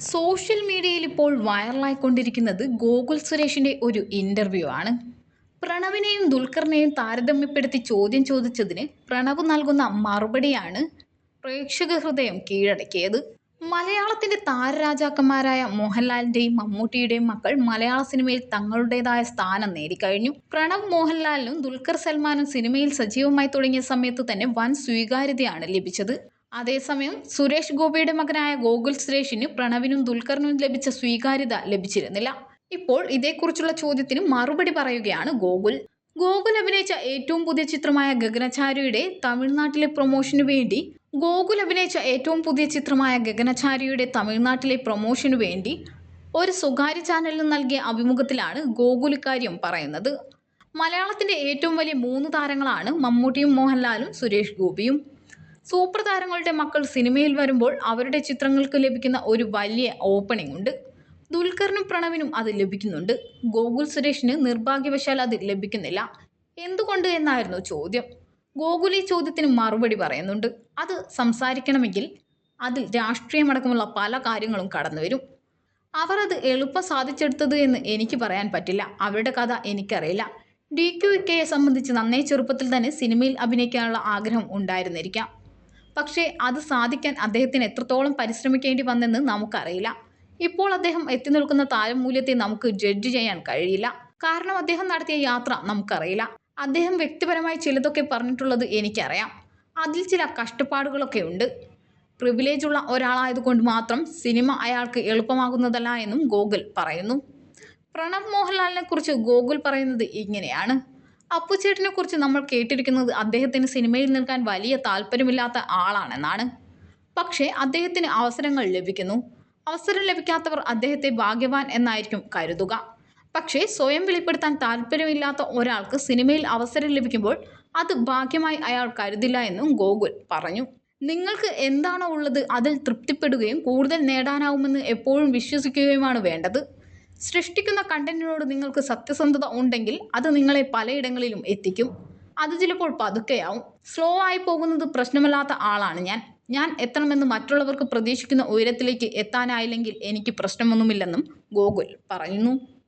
Social മീഡിയയിൽ ഇപ്പോൾ വൈറലായിക്കൊണ്ടിരിക്കുന്നത് ഗോകുൽ സുരേഷിന്റെ ഒരു ഇന്റർവ്യൂ ആണ്. പ്രണവിനെയും ദുൽഖറിനെയും താരതമ്യപ്പെടുത്തി ചോദ്യം ചോദിച്ചതിന് പ്രണവ് നൽകുന്ന മറുപടിയാണ് പ്രേക്ഷക ഹൃദയം കീഴടക്കിയത്. മലയാളത്തിന്റെ താരരാജാക്കന്മാരായ മോഹൻലാലിന്റെയും മമ്മൂട്ടിയുടെയും മക്കൾ മലയാള സിനിമയിൽ തങ്ങളുടേതായ സ്ഥാനം നേടിക്കഴിഞ്ഞു. പ്രണവ് മോഹൻലാലിനും ദുൽഖർ സൽമാനും സിനിമയിൽ സജീവമായി തുടങ്ങിയ സമയത്ത് തന്നെ വൻ സ്വീകാര്യതയാണ് ലഭിച്ചത്. അതേസമയം സുരേഷ് ഗോപിയുടെ മകനായ ഗോകുൽ സുരേഷിന് പ്രണവിനും ദുൽഖറിനും ലഭിച്ച സ്വീകാര്യത ലഭിച്ചിരുന്നില്ല. ഇപ്പോൾ ഇതേക്കുറിച്ചുള്ള ചോദ്യത്തിന് മറുപടി പറയുകയാണ് ഗോകുൽ. ഗോകുൽ അഭിനയിച്ച ഏറ്റവും പുതിയ ചിത്രമായ ഗഗനചാരിയുടെ തമിഴ്നാട്ടിലെ പ്രൊമോഷനു വേണ്ടി ഗോകുൽ അഭിനയിച്ച ഏറ്റവും പുതിയ ചിത്രമായ ഗഗനചാരിയുടെ തമിഴ്നാട്ടിലെ പ്രൊമോഷനു വേണ്ടി ഒരു സ്വകാര്യ ചാനലിന് നൽകിയ അഭിമുഖത്തിലാണ് ഗോകുൽ ഇക്കാര്യം പറയുന്നത്. മലയാളത്തിന്റെ ഏറ്റവും വലിയ മൂന്ന് താരങ്ങളാണ് മമ്മൂട്ടിയും മോഹൻലാലും സുരേഷ് ഗോപിയും. സൂപ്പർ താരങ്ങളുടെ മക്കൾ സിനിമയിൽ വരുമ്പോൾ അവരുടെ ചിത്രങ്ങൾക്ക് ലഭിക്കുന്ന ഒരു വലിയ ഓപ്പണിംഗ് ഉണ്ട്. ദുൽഖറിനും പ്രണവിനും അത് ലഭിക്കുന്നുണ്ട്. ഗോകുൽ സുരേഷിന് നിർഭാഗ്യവശാൽ അത് ലഭിക്കുന്നില്ല. എന്തുകൊണ്ട് എന്നായിരുന്നു ചോദ്യം. ഗോകുൽ ഈ ചോദ്യത്തിന് മറുപടി പറയുന്നുണ്ട്. അത് സംസാരിക്കണമെങ്കിൽ അതിൽ രാഷ്ട്രീയമടക്കമുള്ള പല കാര്യങ്ങളും കടന്നുവരും. അവർ അത് എളുപ്പം സാധിച്ചെടുത്തത് എന്ന് എനിക്ക് പറയാൻ പറ്റില്ല. അവരുടെ കഥ എനിക്കറിയില്ല. ഡി ക്യു കെയെ സംബന്ധിച്ച് നന്നേ ചെറുപ്പത്തിൽ തന്നെ സിനിമയിൽ അഭിനയിക്കാനുള്ള ആഗ്രഹം ഉണ്ടായിരുന്നിരിക്കാം. പക്ഷേ അത് സാധിക്കാൻ അദ്ദേഹത്തിന് എത്രത്തോളം പരിശ്രമിക്കേണ്ടി വന്നെന്ന് നമുക്കറിയില്ല. ഇപ്പോൾ അദ്ദേഹം എത്തി നിൽക്കുന്ന താരമൂല്യത്തെ നമുക്ക് ജഡ്ജ് ചെയ്യാൻ കഴിയില്ല. കാരണം അദ്ദേഹം നടത്തിയ യാത്ര നമുക്കറിയില്ല. അദ്ദേഹം വ്യക്തിപരമായി ചിലതൊക്കെ പറഞ്ഞിട്ടുള്ളത് എനിക്കറിയാം. അതിൽ ചില കഷ്ടപ്പാടുകളൊക്കെ ഉണ്ട്. പ്രിവിലേജ് ഉള്ള ഒരാളായതുകൊണ്ട് മാത്രം സിനിമ അയാൾക്ക് എളുപ്പമാകുന്നതല്ല എന്നും ഗോകുൽ പറയുന്നു. പ്രണവ് മോഹൻലാലിനെ കുറിച്ച് ഗോകുൽ പറയുന്നത് ഇങ്ങനെയാണ്. അപ്പുചേട്ടനെ കുറിച്ച് നമ്മൾ കേട്ടിരിക്കുന്നത് അദ്ദേഹത്തിന് സിനിമയിൽ നിൽക്കാൻ വലിയ താല്പര്യമില്ലാത്ത ആളാണെന്നാണ്. പക്ഷേ അദ്ദേഹത്തിന് അവസരങ്ങൾ ലഭിക്കുന്നു. അവസരം ലഭിക്കാത്തവർ അദ്ദേഹത്തെ ഭാഗ്യവാൻ എന്നായിരിക്കും കരുതുക. പക്ഷേ സ്വയം വെളിപ്പെടുത്താൻ താല്പര്യമില്ലാത്ത ഒരാൾക്ക് സിനിമയിൽ അവസരം ലഭിക്കുമ്പോൾ അത് ഭാഗ്യമായി അയാൾ കരുതില്ല എന്നും ഗോകുൽ പറഞ്ഞു. നിങ്ങൾക്ക് എന്താണോ ഉള്ളത് അതിൽ തൃപ്തിപ്പെടുകയും കൂടുതൽ നേടാനാവുമെന്ന് എപ്പോഴും വിശ്വസിക്കുകയുമാണ് വേണ്ടത്. സൃഷ്ടിക്കുന്ന കണ്ടന്റിനോട് നിങ്ങൾക്ക് സത്യസന്ധത ഉണ്ടെങ്കിൽ അത് നിങ്ങളെ പലയിടങ്ങളിലും എത്തിക്കും. അത് ചിലപ്പോൾ പതുക്കെയാവും. സ്ലോ ആയി പോകുന്നത് പ്രശ്നമല്ലാത്ത ആളാണ് ഞാൻ. ഞാൻ എത്തണമെന്ന് മറ്റുള്ളവർക്ക് പ്രതീക്ഷിക്കുന്ന ഉയരത്തിലേക്ക് എത്താനായില്ലെങ്കിൽ എനിക്ക് പ്രശ്നമൊന്നുമില്ലെന്നും ഗോകുൽ പറയുന്നു.